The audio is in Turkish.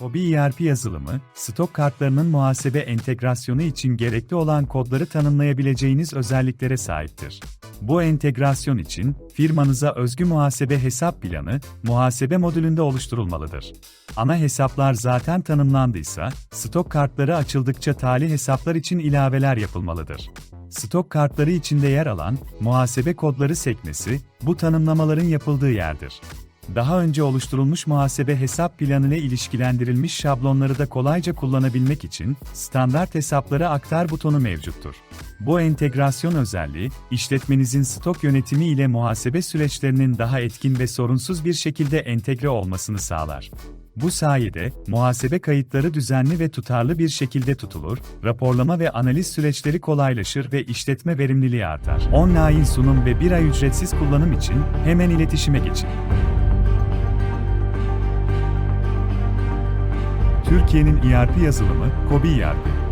Kobi ERP yazılımı, stok kartlarının muhasebe entegrasyonu için gerekli olan kodları tanımlayabileceğiniz özelliklere sahiptir. Bu entegrasyon için, firmanıza özgü muhasebe hesap planı, muhasebe modülünde oluşturulmalıdır. Ana hesaplar zaten tanımlandıysa, stok kartları açıldıkça tali hesaplar için ilaveler yapılmalıdır. Stok kartları içinde yer alan, muhasebe kodları sekmesi, bu tanımlamaların yapıldığı yerdir. Daha önce oluşturulmuş muhasebe hesap planı ile ilişkilendirilmiş şablonları da kolayca kullanabilmek için standart hesaplara aktar butonu mevcuttur. Bu entegrasyon özelliği, işletmenizin stok yönetimi ile muhasebe süreçlerinin daha etkin ve sorunsuz bir şekilde entegre olmasını sağlar. Bu sayede, muhasebe kayıtları düzenli ve tutarlı bir şekilde tutulur, raporlama ve analiz süreçleri kolaylaşır ve işletme verimliliği artar. Online sunum ve bir ay ücretsiz kullanım için hemen iletişime geçin. Türkiye'nin ERP yazılımı, Kobi ERP.